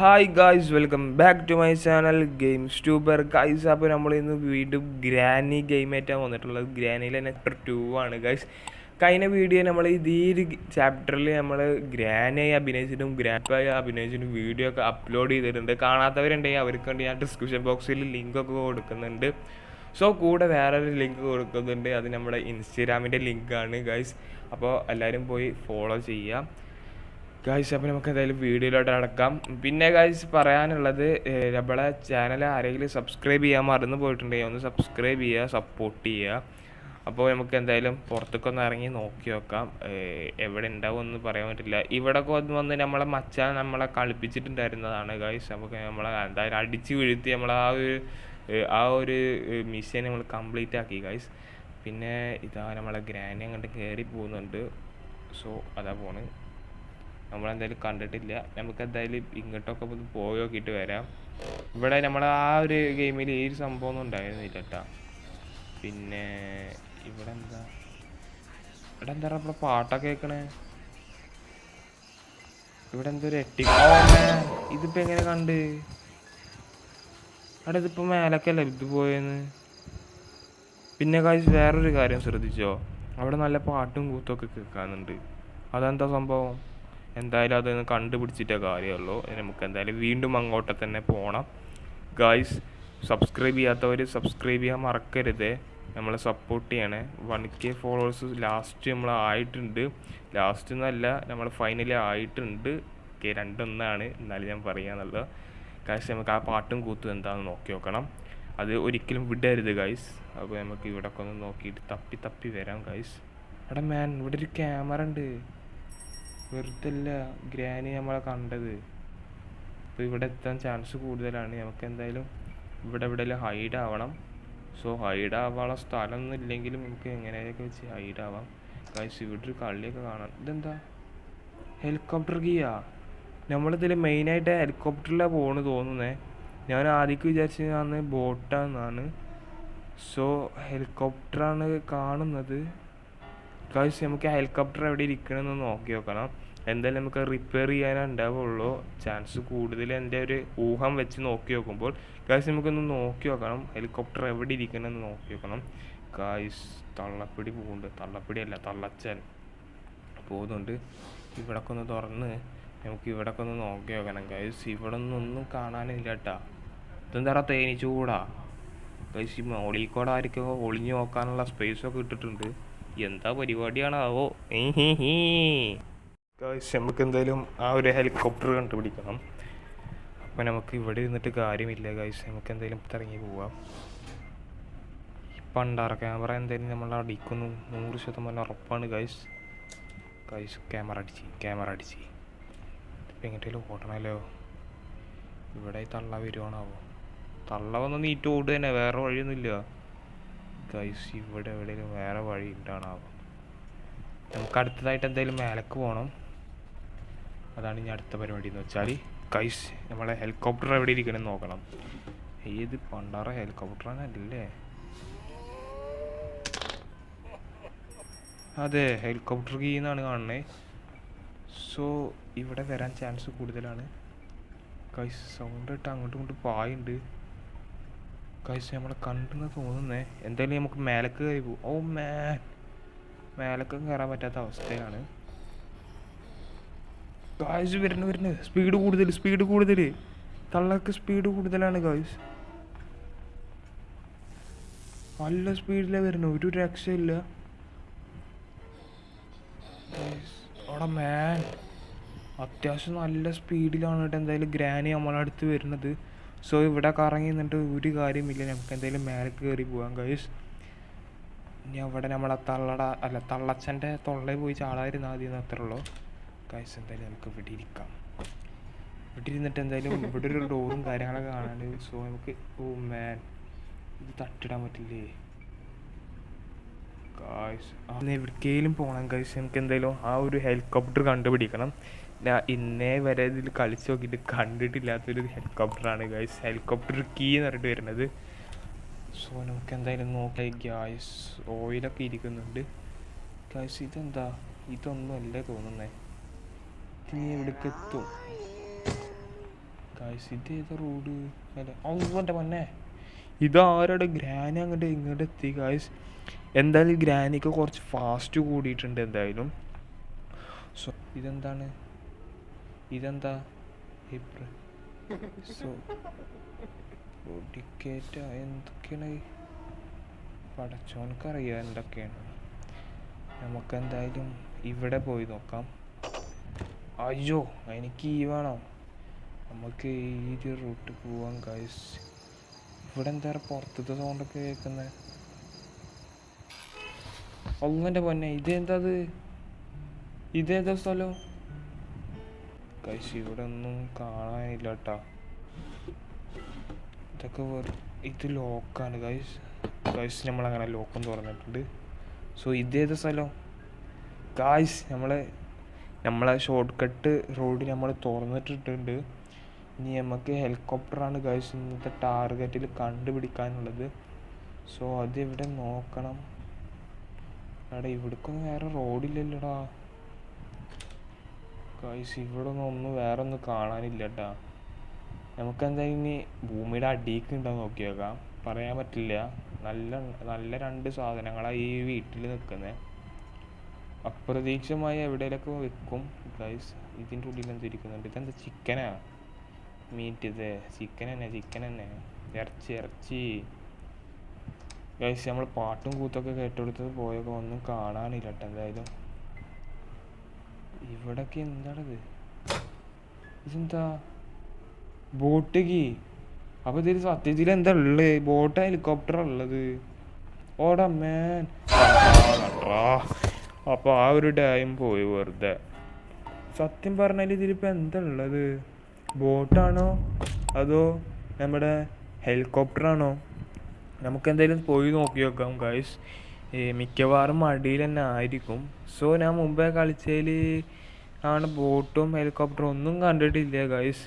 Hi guys welcome back to my channel games tuber guys അപ്പോൾ നമ്മൾ ഇന്ന് വീണ്ടും ഗ്രാനി ഗെയിം ആയിട്ടാണ് വന്നിട്ടുള്ളത്. ഗ്രാനിയിൽ നെക്ടർ ടു ആണ് ഗൈസ് കഴിഞ്ഞ വീഡിയോ നമ്മൾ ഈ ഒരു ചാപ്റ്ററിൽ നമ്മൾ ഗ്രാനായി അഭിനയിച്ചിട്ടും ഗ്രാൻഡായി അഭിനയിച്ചിട്ടും വീഡിയോ ഒക്കെ അപ്ലോഡ് ചെയ്തിട്ടുണ്ട്. കാണാത്തവരുണ്ടെങ്കിൽ അവർക്ക് വേണ്ടി ഞാൻ ഡിസ്ക്രിപ്ഷൻ ബോക്സിൽ ലിങ്കൊക്കെ കൊടുക്കുന്നുണ്ട്. സോ കൂടെ വേറൊരു ലിങ്ക് കൊടുക്കുന്നുണ്ട്. അത് നമ്മുടെ ഇൻസ്റ്റാഗ്രാമിന്റെ ലിങ്കാണ് ഗൈസ് അപ്പോൾ എല്ലാവരും പോയി ഫോളോ ചെയ്യാം. ഗായ്സ് അപ്പോൾ നമുക്ക് എന്തായാലും വീഡിയോയിലോട്ട് അടക്കാം പിന്നെ ഗായ്സ് പറയാനുള്ളത് നമ്മളെ ചാനൽ ആരെങ്കിലും സബ്സ്ക്രൈബ് ചെയ്യാൻ മറന്നു പോയിട്ടുണ്ടെങ്കിൽ ഒന്ന് സബ്സ്ക്രൈബ് ചെയ്യുക സപ്പോർട്ട് ചെയ്യുക. അപ്പോൾ നമുക്ക് എന്തായാലും പുറത്തേക്കൊന്ന് ഇറങ്ങി നോക്കി നോക്കാം. എവിടെ ഉണ്ടാവും എന്ന് പറയാൻ പറ്റില്ല. ഇവിടെ വന്ന് വന്ന് നമ്മളെ മച്ചാൻ നമ്മളെ കളിപ്പിച്ചിട്ടുണ്ടായിരുന്നതാണ് ഗായ്സ് നമുക്ക് നമ്മളെ എന്തായാലും അടിച്ച് വീഴ്ത്തി നമ്മൾ ആ ഒരു ആ ഒരു മിഷൻ നമ്മൾ കംപ്ലീറ്റ് ആക്കി ഗായ്സ് പിന്നെ ഇതാ നമ്മളെ ഗ്രാനി അങ്ങോട്ട് കയറി പോകുന്നുണ്ട്. സോ അതാ പോണ്. നമ്മളെന്തായാലും കണ്ടിട്ടില്ല. നമുക്ക് എന്തായാലും ഇങ്ങോട്ടൊക്കെ ഒന്ന് പോയി നോക്കിയിട്ട് വരാം. ഇവിടെ നമ്മൾ ആ ഒരു ഗെയിമിൽ ഈ ഒരു സംഭവം ഒന്നും ഉണ്ടായിരുന്നില്ല കേട്ടോ പിന്നെ ഇവിടെ എന്താ ഇവിടെ എന്താ ഇവിടെ പാട്ടൊക്കെ കേൾക്കണേ ഇവിടെ എന്തൊരു എട്ടി ഇതിപ്പോ എങ്ങനെ കണ്ട്? അവിടെ ഇതിപ്പോ മേലക്കല്ലേ ഇത് പോയെന്ന്? പിന്നെ കാശ് വേറൊരു കാര്യം ശ്രദ്ധിച്ചോ? അവിടെ നല്ല പാട്ടും കൂത്തൊക്കെ കേൾക്കാനുണ്ട്. അതെന്താ സംഭവം? എന്തായാലും അതൊന്ന് കണ്ടുപിടിച്ചിട്ടേ കാര്യമുള്ളൂ. നമുക്ക് എന്തായാലും വീണ്ടും അങ്ങോട്ട് തന്നെ പോകണം ഗായ്സ് സബ്സ്ക്രൈബ് ചെയ്യാത്തവർ സബ്സ്ക്രൈബ് ചെയ്യാൻ മറക്കരുത്. നമ്മളെ സപ്പോർട്ട് ചെയ്യണേ. വൺ കെ ഫോളോവേഴ്സ് ലാസ്റ്റ് നമ്മൾ ആയിട്ടുണ്ട്. ലാസ്റ്റ് എന്നല്ല നമ്മൾ ഫൈനലി ആയിട്ടുണ്ട്. കെ രണ്ടൊന്നാണ്. എന്നാലും ഞാൻ പറയാന്നുള്ളത് കാശ് നമുക്ക് ആ പാട്ടും കൂത്തും എന്താണെന്ന് നോക്കി നോക്കണം. അത് ഒരിക്കലും വിടരുത് ഗൈസ് അപ്പോൾ നമുക്ക് ഇവിടെ ഒക്കെ ഒന്ന് നോക്കിയിട്ട് തപ്പി തപ്പി വരാം ഗൈസ് എടാ മാൻ ഇവിടെ ഒരു ക്യാമറ ഉണ്ട്. വെറുതെ അല്ല ഗ്രാനി നമ്മളെ കണ്ടത്. അപ്പോൾ ഇവിടെ എത്താൻ ചാൻസ് കൂടുതലാണ്. നമുക്ക് എന്തായാലും ഇവിടെ എവിടെയെങ്കിലും ഹൈഡ് ആവണം. സോ ഹൈഡ് ആവാനുള്ള സ്ഥലമൊന്നും ഇല്ലെങ്കിലും നമുക്ക് എങ്ങനെയൊക്കെ വെച്ച് ഹൈഡ് ആവാം. ഗൈസ് ഇവിടെ ഒരു കളിയൊക്കെ കാണാം. ഇതെന്താ? ഹെലികോപ്റ്റർ ഗിയാ നമ്മളിതിൽ മെയിനായിട്ട് ഹെലികോപ്റ്ററിലാണ് പോണ് തോന്നുന്നേ. ഞാൻ ആദ്യം വിചാരിച്ചത് ബോട്ടാണെന്നാണ് സോ ഹെലികോപ്റ്ററാണ് കാണുന്നത്. കാശ് നമുക്ക് ഹെലികോപ്റ്റർ എവിടെ ഇരിക്കണമെന്ന് നോക്കി നോക്കണം. എന്തായാലും നമുക്ക് റിപ്പയർ ചെയ്യാനേ ഉണ്ടാവുള്ളൂ. ചാൻസ് കൂടുതൽ എന്റെ ഒരു ഊഹം വെച്ച് നോക്കി നോക്കുമ്പോൾ. കാശ് നമുക്കൊന്ന് നോക്കി നോക്കണം. ഹെലികോപ്റ്റർ എവിടെ ഇരിക്കണമെന്ന് നോക്കി നോക്കണം. കായ്സ് തള്ളപ്പിടി പോകുന്നുണ്ട് തള്ളപ്പിടി അല്ല തള്ളച്ചൻ പോകുന്നുണ്ട് ഇവിടൊക്കെ ഒന്ന് തുറന്ന് നമുക്ക് ഇവിടൊക്കെ ഒന്ന് നോക്കി നോക്കണം. ഗൈസ് ഇവിടെ ഒന്നും കാണാനില്ല കേട്ടാ. ഇതെന്താ തേനീച്ചൂടാ ചൂടാ ഗൈസ് ഈ മോളിൽ കൂടെ ആയിരിക്കും ഒളിഞ്ഞു നോക്കാനുള്ള സ്പേസ് ഒക്കെ ഇട്ടിട്ടുണ്ട്. എന്താ പരിപാടിയാണാവോ നമുക്ക് എന്തായാലും ആ ഒരു ഹെലികോപ്റ്റർ കണ്ടുപിടിക്കണം. അപ്പം നമുക്ക് ഇവിടെ ഇരുന്നിട്ട് കാര്യമില്ല കാഴ്ച നമുക്ക് എന്തായാലും ഇറങ്ങി പോവാം. പണ്ടാറ ക്യാമറ എന്തായാലും നമ്മൾ അടിക്കുന്നു. നൂറ് ശതമാനം ഉറപ്പാണ് ഗൈസ് ഗൈസ് ക്യാമറ അടിച്ച് ക്യാമറ അടിച്ച്. ഇപ്പം എങ്ങോട്ടേലും ഓടണമല്ലോ ഇവിടെ തള്ള വരുവാണാവോ? തള്ള വന്ന് നീറ്റ് ഓടുക തന്നെ വേറെ വഴിയൊന്നുമില്ല. ഗൈസ് ഇവിടെ എവിടെയെങ്കിലും വേറെ വഴി ഉണ്ടാണാവോ നമുക്ക് അടുത്തതായിട്ട് എന്തായാലും മേലക്ക് പോകണം അതാണ് ഇനി അടുത്ത പരിപാടി എന്ന് വെച്ചാൽ ഗൈസ് നമ്മളെ ഹെലികോപ്റ്റർ എവിടെ ഇരിക്കണം നോക്കണം. ഏത് പണ്ടാറ ഹെലികോപ്റ്ററാണ് അല്ലേ? അതെ ഹെലികോപ്റ്റർ കീ എന്നാണ് കാണുന്നത് സോ ഇവിടെ വരാൻ ചാൻസ് കൂടുതലാണ്. കൈസ് സൗണ്ട് ഇട്ട് അങ്ങോട്ടും ഇങ്ങോട്ടും പായുണ്ട്. കൈസ് നമ്മളെ കണ്ടെന്ന് തോന്നുന്നേ എന്തായാലും നമുക്ക് മേലക്ക് കയറി പോകും ഓ മേ മേലക്ക് കയറാൻ പറ്റാത്ത അവസ്ഥയാണ്. ഗായ്സ് വരുന്നു വരുന്നു. സ്പീഡ് കൂടുതൽ സ്പീഡ് കൂടുതൽ തള്ളക്ക് സ്പീഡ് കൂടുതലാണ് ഗായ്സ് നല്ല സ്പീഡിലാണ് വരുന്നത് ഒരു രക്ഷയില്ല. അവിടെ മാൻ അത്യാവശ്യം നല്ല സ്പീഡിലാണ് കേട്ടോ എന്തായാലും ഗ്രാനി നമ്മളടുത്ത് വരുന്നത്. സോ ഇവിടെ കറങ്ങി നിന്നിട്ട് ഒരു കാര്യമില്ല. നമുക്ക് എന്തെങ്കിലും മേലെ കയറി പോകാം ഗൈസ് ഇനി അവിടെ നമ്മളെ തള്ളട അല്ല തള്ളച്ചന്റെ തൊള്ളയിൽ പോയി ചാടായിരുന്നു ആദ്യം അത്രേ ഉള്ളൂ. ഗൈസ് എന്തായാലും നമുക്ക് ഇവിടെ ഇരിക്കാം. ഇവിടെ ഇരുന്നിട്ട് എന്തായാലും ഇവിടെ ഒരു ഡോറും കാര്യങ്ങളൊക്കെ കാണാനുണ്ട് സോ നമുക്ക് ഓ മാൻ ഇത് തട്ടിടാൻ പറ്റില്ലേ? ഗായ്സ് എവിടേക്കെങ്കിലും പോകണം കഴിച്ച് നമുക്ക് എന്തായാലും ആ ഒരു ഹെലികോപ്റ്റർ കണ്ടുപിടിക്കണം. ഇന്നേ വരെ ഇതിൽ കളിച്ച് നോക്കിയിട്ട് കണ്ടിട്ടില്ലാത്തൊരു ഹെലികോപ്റ്ററാണ് ഗായ്സ് ഹെലികോപ്റ്റർ കീ എന്ന് പറഞ്ഞിട്ട് വരുന്നത്. സോ നമുക്ക് എന്തായാലും നോക്കാം ഗ്യാസ് ഓയിലൊക്കെ ഇരിക്കുന്നുണ്ട്. ഗായ്സ് ഇതെന്താ? അല്ലേ തോന്നുന്നേ. ഇനി എവിടേക്ക് എത്തും? ഗായ്സ് ഇത് ഏതാ റോഡ് അല്ല അവന്റെ ഇത് ഇതാരുടെ ഗ്രാനി അങ്ങോട്ട് ഇങ്ങോട്ട് എത്തി ഗായ്സ് എന്തായാലും ഗ്രാനിക്ക് കുറച്ച് ഫാസ്റ്റ് കൂടിയിട്ടുണ്ട് എന്തായാലും. സോ ഇതെന്താണ്? ഇതെന്താ? ഏപ്രിൽ സോ ഒടിക്കേറ്റ എന്തൊക്കെയാണ്? പടച്ചോനക്കറിയാം എന്തൊക്കെയാണ്. നമുക്ക് എന്തായാലും ഇവിടെ പോയി നോക്കാം. അയ്യോ എനിക്ക് ഈ വേണം. നമുക്ക് ഈ ഒരു റൂട്ട് പോവാം ഗൈസ് ഇവിടെ എന്താ പുറത്തത്തെ സൗണ്ടൊക്കെ കേൾക്കുന്നത് ഒന്നിന്റെ പൊന്നെ ഇതെന്താ ഇത് ഇതേതാ സ്ഥലം? ഗൈസ് ഇവിടെ ഒന്നും കാണാനില്ല കേട്ടാ ഇതൊക്കെ ഇത് ലോക്കാണ്. ഗൈസ് ഗൈസ് നമ്മളങ്ങനെ ലോക്കും തുറന്നിട്ടുണ്ട്. സോ ഇതേത് സ്ഥലം? ഗായ്സ് നമ്മളെ നമ്മളെ ഷോർട്ട് കട്ട് റോഡ് നമ്മൾ തുറന്നിട്ടിട്ടുണ്ട്. ഇനി നമുക്ക് ഹെലികോപ്റ്ററാണ് ഗായ്സ് ഇന്നത്തെ ടാർഗറ്റിൽ കണ്ടുപിടിക്കാനുള്ളത്. സോ അത് എവിടെ നോക്കണം? എടാ ഇവിടേക്കൊന്നും വേറെ റോഡില്ലല്ലോടാ ഗായ്സ് ഇവിടെ ഒന്നും ഒന്നും വേറെ ഒന്നും കാണാനില്ല കേട്ടാ നമുക്കെന്തായാലും ഇനി ഭൂമിയുടെ അടിയിലേക്ക് ഉണ്ടോ നോക്കി നോക്കാം. പറയാൻ പറ്റില്ല. നല്ല നല്ല രണ്ട് സാധനങ്ങളാണ് ഈ വീട്ടിൽ നിൽക്കുന്നത് അപ്രതീക്ഷിതമായി എവിടെയൊക്കെ വെക്കും. ഗൈസ് ഇതിന്റെ ഉള്ളിൽ എന്തിരിക്കുന്നുണ്ട് ഇതെന്താ ചിക്കനാ? മീറ്റ് ഇത്. ചിക്കൻ തന്നെ ചിക്കൻ തന്നെ ഇറച്ചി ഇറച്ചി. ഗൈസ് നമ്മൾ പാട്ടും കൂത്തൊക്കെ കേട്ടെടുത്തത് പോയൊക്കെ ഒന്നും കാണാനില്ല കേട്ടോ എന്തായാലും. ഇവിടൊക്കെ എന്താണത്? ഇതെന്താ? ബോട്ട് കീ അപ്പൊ ഇതിൽ സത്യത്തിൽ എന്താ ഉള്ളത് ബോട്ട് ഹെലികോപ്റ്റർ ഉള്ളത്. ഓടാ അപ്പൊ ആ ഒരു ടൈം പോയി വെറുതെ. സത്യം പറഞ്ഞാൽ ഇതിലിപ്പോ എന്താ ഉള്ളത്? ബോട്ടാണോ? അതോ നമ്മുടെ ഹെലികോപ്റ്റർ ആണോ? നമുക്ക് എന്തായാലും പോയി നോക്കി നോക്കാം ഗൈസ് മിക്കവാറും മടിയിൽ തന്നെ ആയിരിക്കും. സോ ഞാൻ മുമ്പേ കളിച്ചതിൽ ആണ് ബോട്ടും ഹെലികോപ്റ്ററും ഒന്നും കണ്ടിട്ടില്ല ഗൈസ്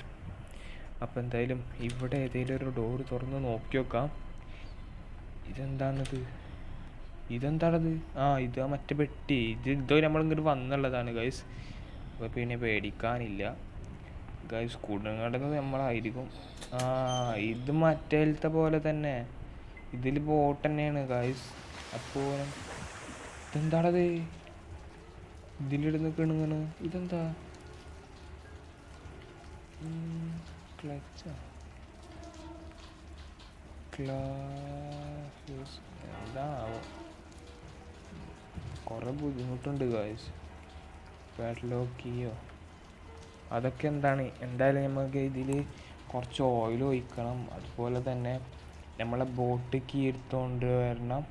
അപ്പം എന്തായാലും ഇവിടെ ഏതെങ്കിലും ഒരു ഡോർ തുറന്ന് നോക്കി നോക്കാം. ഇതെന്താണത്? ഇതെന്താണത്? ആ ഇത് മറ്റേ പെട്ടി. ഇത് ഇതോ നമ്മൾ ഇങ്ങോട്ട് വന്നുള്ളതാണ് ഗൈസ് അപ്പോൾ പിന്നെ പേടിക്കാനില്ല. ഗൈസ് കുടുങ്ങേണ്ടത് നമ്മളായിരിക്കും. ആ ഇത് മറ്റേലത്തെ പോലെ തന്നെ. ഇതിൽ ബോട്ട് തന്നെയാണ് ഗൈസ് അപ്പോൾ ഇതെന്താണത്? ഇതിലിടുന്ന് കിണുങ്ങണ് ഇതെന്താ? ക്ലച്ചാ. ക്ലാസ്. എന്താവോ കുറേ ബുദ്ധിമുട്ടുണ്ട് ഗായ്സ് പാഡ്ലോക്ക് ചെയ്യോ? അതൊക്കെ എന്താണ്? എന്തായാലും നമുക്ക് ഇതിൽ കുറച്ച് ഓയിൽ ഒഴിക്കണം. അതുപോലെ തന്നെ നമ്മളെ ബോട്ട് കീ എടുത്തുകൊണ്ട് വരണം.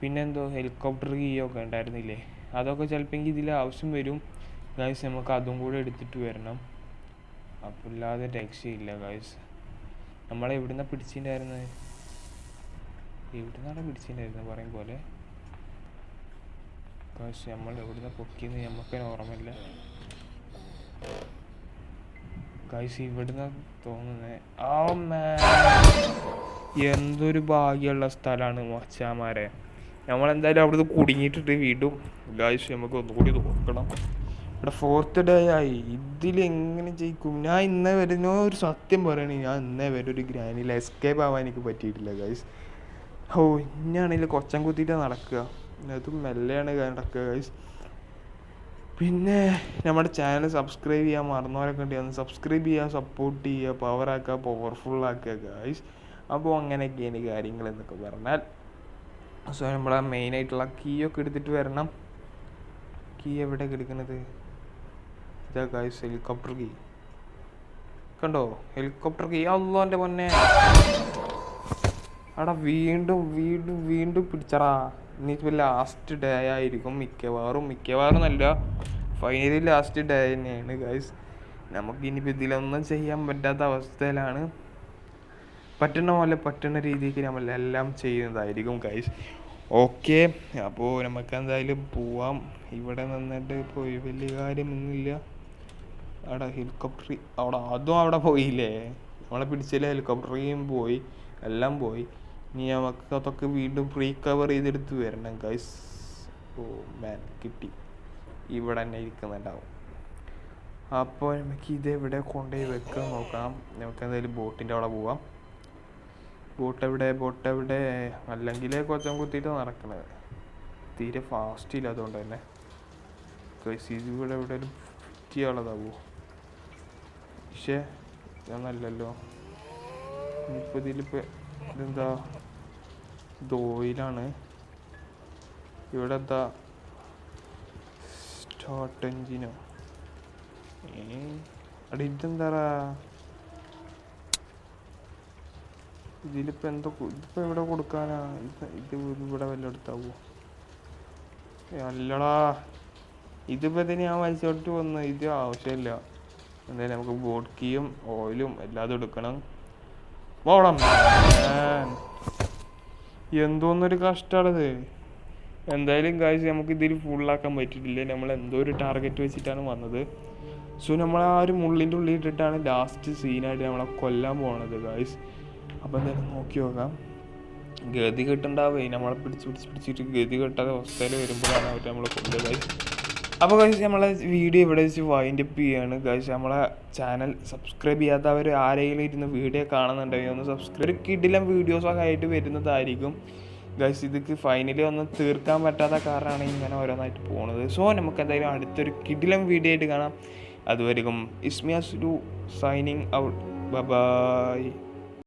പിന്നെന്തോ ഹെലികോപ്റ്റർ കീയൊക്കെ ഉണ്ടായിരുന്നില്ലേ? അതൊക്കെ ചിലപ്പോൾ ഇതിൽ ആവശ്യം വരും. ഗൈസ് നമുക്ക് അതും കൂടെ എടുത്തിട്ട് വരണം. അപ്പം ഇല്ലാതെ രക്ഷയില്ല ഗൈസ് നമ്മളെ എവിടുന്ന പിടിച്ചിട്ടുണ്ടായിരുന്നത് എവിടുന്നാണ് പിടിച്ചിട്ടുണ്ടായിരുന്നത് പറയും പോലെ? ഗൈസ് നമ്മൾ എവിടുന്ന പൊക്കിയെന്ന് നമുക്ക് ഓർമ്മയില്ല. ഗൈസ് ഇവിടുന്ന് തോന്നുന്നത് ആ എന്തൊരു ഭാഗ്യമുള്ള സ്ഥലമാണ് മച്ചാമാരെ. നമ്മളെന്തായാലും അവിടുന്ന് കുടുങ്ങിയിട്ടിട്ട് വീണ്ടും ഗായ്സ് നമുക്ക് ഒന്നുകൂടി നോക്കണം ഇവിടെ ഫോർത്ത് ഡേ ആയി. ഇതിൽ എങ്ങനെ ജയിക്കും? ഞാൻ ഇന്നേ വരെ ഒരു സത്യം പറയണേ ഞാൻ ഇന്നേ വരെ ഒരു ഗ്രാനിൽ എസ്കേപ്പ് ആവാൻ എനിക്ക് പറ്റിയിട്ടില്ല ഗൈസ് ഓ ഇന്നാണെങ്കിൽ കൊച്ചം കുത്തിയിട്ട് നടക്കുക. അതും മെല്ലെയാണ് നടക്കുക ഗൈസ് പിന്നെ നമ്മുടെ ചാനൽ സബ്സ്ക്രൈബ് ചെയ്യാൻ മറന്നവരൊക്കെ ഒന്ന് സബ്സ്ക്രൈബ് ചെയ്യുക സപ്പോർട്ട് ചെയ്യുക പവറാക്കുക പവർഫുൾ ആക്കുക ഗൈസ് അപ്പോൾ അങ്ങനെയൊക്കെയാണ് കാര്യങ്ങൾ എന്നൊക്കെ പറഞ്ഞാൽ സോ നമ്മൾ ആ മെയിൻ ആയിട്ടുള്ള കീ ഒക്കെ എടുത്തിട്ട് വരണം. കീ എവിടെ എടുക്കുന്നത് ഇതാ ഗൈസ് ഹെലികോപ്റ്റർ കീ കണ്ടോ? ഹെലികോപ്റ്റർ കീ അല്ലോ എന്റെ പൊന്നെ. അടാ വീണ്ടും വീണ്ടും വീണ്ടും പിടിച്ചടാ. ഇനിയിപ്പോൾ ലാസ്റ്റ് ഡേ ആയിരിക്കും മിക്കവാറും. മിക്കവാറും അല്ല ഫൈനലി ലാസ്റ്റ് ഡേ തന്നെയാണ് ഗൈസ് നമുക്ക് ഇനിയിപ്പോൾ ഇതിലൊന്നും ചെയ്യാൻ പറ്റാത്ത അവസ്ഥയിലാണ്. പറ്റുന്ന പോലെ പറ്റുന്ന രീതിക്ക് നമ്മൾ എല്ലാം ചെയ്യുന്നതായിരിക്കും കൈസ് ഓക്കെ അപ്പോൾ നമുക്ക് എന്തായാലും പോവാം. ഇവിടെ നിന്നിട്ട് പോയി വലിയ കാര്യമൊന്നുമില്ല. അവിടെ ഹെലികോപ്റ്റർ അവിടെ അതും അവിടെ പോയില്ലേ? നമ്മളെ പിടിച്ചില്ല ഹെലികോപ്റ്ററിയും പോയി. എല്ലാം പോയി. ഇനി നമുക്ക് അതൊക്കെ വീണ്ടും റീകവർ ചെയ്തെടുത്ത് വരണം ഗൈസ് ഓ മാൻ കിട്ടി. ഇവിടെ തന്നെ ഇരിക്കുന്നുണ്ടാവും. അപ്പോൾ നമുക്ക് ഇതെവിടെ കൊണ്ടുപോയി വെക്കാൻ നോക്കാം. നമുക്ക് എന്തായാലും ബോട്ടിന്റെ അവിടെ പോവാം. ബോട്ട് എവിടെ ബോട്ട് എവിടെ അല്ലെങ്കിൽ കൊച്ചം കുത്തിയിട്ട് നടക്കണത്. തീരെ ഫാസ്റ്റ് ഇല്ല അതുകൊണ്ട് തന്നെ. ഇത് ഇവിടെ എവിടെയെങ്കിലും ചെയ്യാനുള്ളതാവോ പക്ഷേ ഇതൊന്നല്ലല്ലോ. ഇനിയിപ്പോൾ ഇതിലിപ്പോൾ ഇതെന്താ? ഇത് ഓയിലാണ്. ഇവിടെ എന്താ സ്റ്റാർട്ട് എഞ്ചിനോ ഏ? അടി ഇതെന്താടാ? ഇതിലിപ്പോൾ എന്തോ ഇതിപ്പോ എവിടെ കൊടുക്കാനാ? ഇത് ഇവിടെ വല്ല എടുത്താവോ അല്ലടാ. ഇതിപ്പോൾ ഇതിന് ഞാൻ വലിച്ചോട്ട് വന്ന് ഇത് ആവശ്യമില്ല എന്തായാലും നമുക്ക് ബോട്ട്ക്കിയും ഓയിലും എല്ലാതും എടുക്കണം. പോണം. എന്തോന്നൊരു കഷ്ടമാണത് എന്തായാലും കാഴ്ച നമുക്ക് ഇതിൽ ഫുള്ളാക്കാൻ പറ്റിയിട്ടില്ല. നമ്മൾ എന്തോ ഒരു ടാർഗറ്റ് വെച്ചിട്ടാണ് വന്നത്. സോ നമ്മൾ ആ ഒരു മുള്ളിന്റെ ഉള്ളിൽ ഇട്ടിട്ടാണ് ലാസ്റ്റ് സീനായിട്ട് നമ്മളെ കൊല്ലാൻ പോണത് ഗായ്സ് അപ്പോൾ എന്തായാലും നോക്കി നോക്കാം. ഗതി കെട്ടുണ്ടാവേ. നമ്മളെ പിടിച്ച് പിടിച്ച് പിടിച്ചിട്ട് ഗതി കെട്ടാതെ അവസ്ഥയിൽ വരുമ്പോഴാണ് അവർ നമ്മളെ കൊണ്ടുപോയി അപ്പോൾ കഴിച്ച് നമ്മളെ വീഡിയോ ഇവിടെ വെച്ച് വൈൻഡ് അപ്പ് ചെയ്യാണ്. കഴിച്ച് നമ്മളെ ചാനൽ സബ്സ്ക്രൈബ് ചെയ്യാത്തവർ ആരെങ്കിലും ഇരുന്ന് വീഡിയോ കാണുന്നുണ്ടെങ്കിൽ ഒന്ന് സബ്സ്ക്രൈബ് കിടിലം വീഡിയോസൊക്കെ ആയിട്ട് വരുന്നതായിരിക്കും. ഗൈസ് ഇതൊക്കെ ഫൈനലി ഒന്ന് തീർക്കാൻ പറ്റാത്ത കാരണമാണ് ഇങ്ങനെ ഓരോന്നായിട്ട് പോണത്. സോ നമുക്ക് എന്തായാലും അടുത്തൊരു കിടിലം വീഡിയോ ആയിട്ട് കാണാം. അതുവരെയും ഇസ്മിയാസ് ടു സൈനിങ് ഔട്ട് ബൈ